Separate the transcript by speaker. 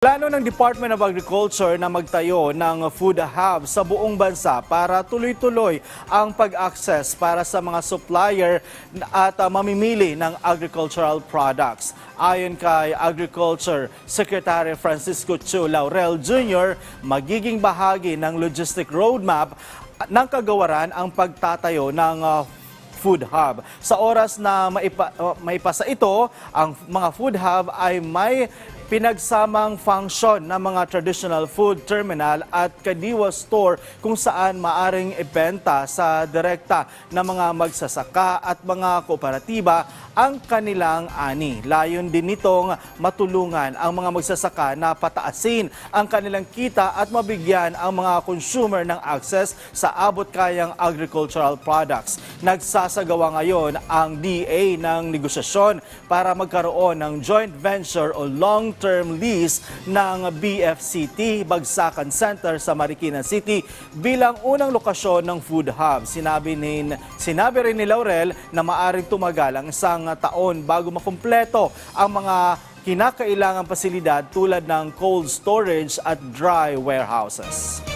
Speaker 1: Plano ng Department of Agriculture na magtayo ng food hub sa buong bansa para tuloy-tuloy ang pag-access para sa mga supplier at uh, mamimili ng agricultural products. Ayon kay Agriculture Secretary Francisco Chu Laurel Jr., magiging bahagi ng logistic roadmap ng kagawaran ang pagtatayo ng uh, food hub. Sa oras na maipa, maipasa ito, ang mga food hub ay may pinagsamang function ng mga traditional food terminal at kadiwa store kung saan maaring ibenta sa direkta ng mga magsasaka at mga kooperatiba ang kanilang ani. Layon din nitong matulungan ang mga magsasaka na pataasin ang kanilang kita at mabigyan ang mga consumer ng access sa abot kayang agricultural products. Nagsasagawa ngayon ang DA ng negosasyon para magkaroon ng joint venture o long-term lease ng BFCT Bagsakan Center sa Marikina City bilang unang lokasyon ng food hub. Sinabi, ni, sinabi rin ni Laurel na maaring tumagal ang isang taon bago makumpleto ang mga kinakailangang pasilidad tulad ng cold storage at dry warehouses.